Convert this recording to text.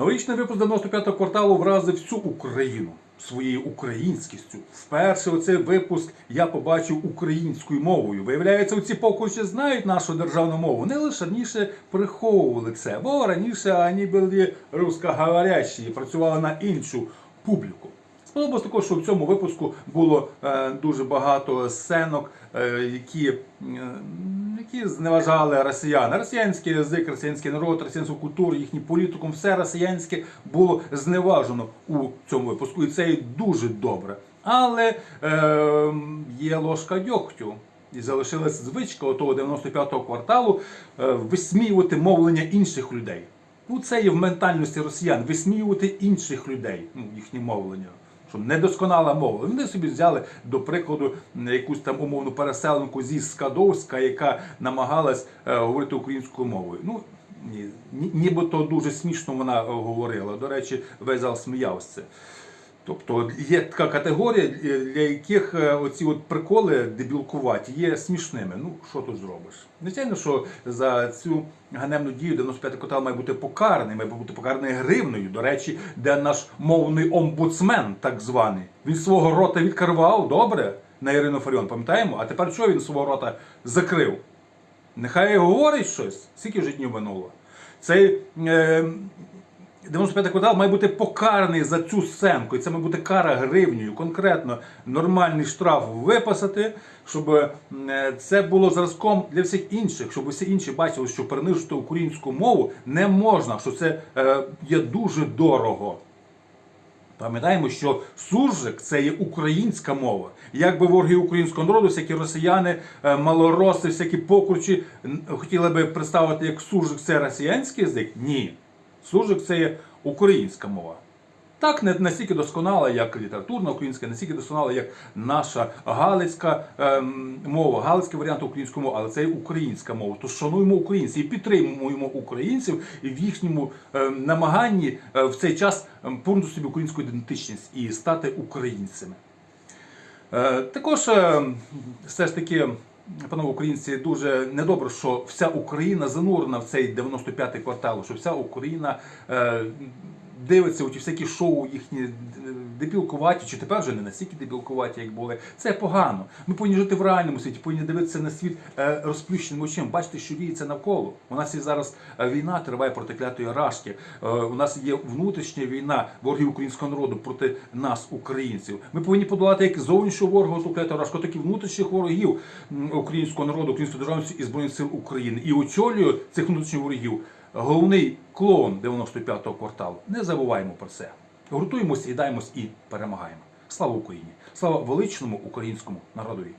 Новорічний випуск 95-го кварталу вразив всю Україну своєю українськістю. Вперше оцей випуск я побачив українською мовою. Виявляється, у ці ще знають нашу державну мову. Не лише раніше приховували це, бо раніше вони були русскоговорящі і працювали на іншу публіку. Сподобалось також, що в цьому випуску було е, дуже багато сценок, е, які, е, які зневажали росіян. Росіянський язик, росіянський народ, росіянську культуру, їхню політику, все росіянське було зневажено у цьому випуску. І це і дуже добре. Але е, є ложка дьогтю. І залишилась звичка отого 95-го кварталу е, висміювати мовлення інших людей. Ну, це є в ментальності росіян висміювати інших людей, ну, їхнє мовлення. Що недосконала мова. Вони собі взяли, до прикладу, якусь там умовну переселенку зі Скадовська, яка намагалась е, говорити українською мовою. Ну, ні, ні- нібито дуже смішно вона е, говорила. До речі, весь зал сміявся. Тобто є така категорія, для яких е, оці от приколи дебілкуваті є смішними. Ну, що тут зробиш? Звичайно, що за цю ганебну дію 95-й котел має бути покараний, має бути покараний гривною. До речі, де наш мовний омбудсмен, так званий. Він свого рота відкривав, добре, на Ірину Фаріон, пам'ятаємо? А тепер що він свого рота закрив? Нехай говорить щось, скільки вже днів минуло. Цей е, 95 квартал має бути покараний за цю сценку. І це має бути кара гривнею, конкретно нормальний штраф виписати, щоб е, це було зразком для всіх інших, щоб всі інші бачили, що принижити українську мову не можна, що це е, є дуже дорого. Пам'ятаємо, що суржик це є українська мова. Якби вороги українського народу, всякі росіяни, е, малороси, всякі покручі хотіли би представити як суржик це росіянський язик. Ні. Суржик це є українська мова. Так, не настільки досконала, як літературна українська, не настільки досконала, як наша галицька ем, мова, галицький варіант української мови, але це є українська мова. Тож шануємо українців і підтримуємо українців в їхньому ем, намаганні е, в цей час ем, повернути собі українську ідентичність і стати українцями. Е, Також е, все ж таки, панове українці, дуже недобре, що вся Україна занурена в цей 95-й квартал, що вся Україна е, дивиться у ті всякі шоу їхні е, дебілкуваті, чи тепер вже не настільки дебілкуваті, як були. Це погано. Ми повинні жити в реальному світі, повинні дивитися на світ е, розплющеним очима, бачити, що діється навколо. У нас є зараз е, війна, триває проти клятої рашки. У нас є внутрішня війна ворогів українського народу проти нас, українців. Ми повинні подолати як зовнішнього ворога ту кляту рашку, так і внутрішніх ворогів українського народу, української державності і збройних сил України. І очолює цих внутрішніх ворогів головний клоун 95-го кварталу. Не забуваємо про це. Гуртуємося, єдаємось і перемагаємо. Слава Україні! Слава величному українському народові!